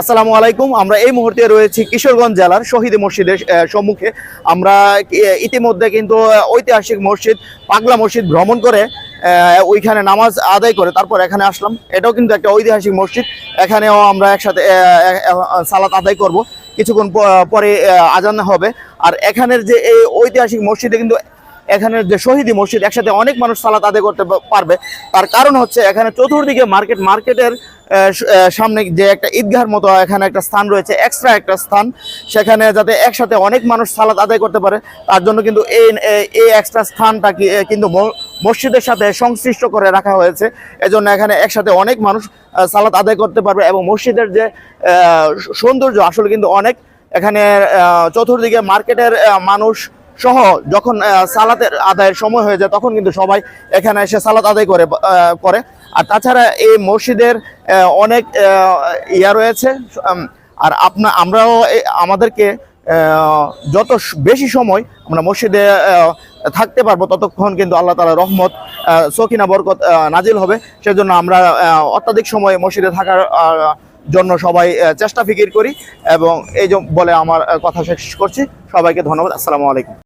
আসসালামু আলাইকুম। আমরা এই মুহূর্তে রয়েছি কিশোরগঞ্জ জেলার শহীদ মসজিদের সম্মুখে। আমরা ইতিমধ্যে কিন্তু ঐতিহাসিক মসজিদ, পাগলা মসজিদ ভ্রমণ করে ওইখানে নামাজ আদায় করে তারপর এখানে আসলাম। এটাও কিন্তু একটা ঐতিহাসিক মসজিদ। এখানেও আমরা একসাথে সালাত আদায় করব। কিছুক্ষণ পরে আজান হবে। আর এখানের যে এই ঐতিহাসিক মসজিদে কিন্তু এখানের যে শহীদি মসজিদ, একসাথে অনেক মানুষ সালাত আদায় করতে পারবে। তার কারণ হচ্ছে এখানে চতুর্দিকে মার্কেট, মার্কেটের সামনে যে একটা ঈদগাহর মতো এখানে একটা স্থান রয়েছে এক্সট্রা একটা স্থান। সেখানে যাতে একসাথে অনেক মানুষ সালাত আদায় করতে পারে, তার জন্য কিন্তু এই, এই- এক্সট্রা স্থানটা কিন্তু মসজিদের সাথে সংশ্লিষ্ট করে রাখা হয়েছে। এজন্য এখানে একসাথে অনেক মানুষ সালাত আদায় করতে পারবে এবং মসজিদের যে সৌন্দর্য আসলে কিন্তু অনেক। এখানে চতুর্দিকে মার্কেটের মানুষ সহ যখন সালাতের আদায়ের সময় হয়ে যায়, তখন কিন্তু সবাই এখানে এসে সালাত আদায় করে করে। আর তাছাড়া এই মসজিদের অনেক ইয়া রয়েছে আর আপনা, আমরাও আমাদেরকে যত বেশি সময় আমরা মসজিদে থাকতে পারব, ততক্ষণ কিন্তু আল্লাহ তালা রহমত সকিনা, বরকত নাজিল হবে। সেজন্য আমরা অত্যাধিক সময় মসজিদে থাকার জন্য সবাই চেষ্টা ফিকির করি এবং এই বলে আমার কথা শেষ করছি। সবাইকে ধন্যবাদ। আসসালামু আলাইকুম।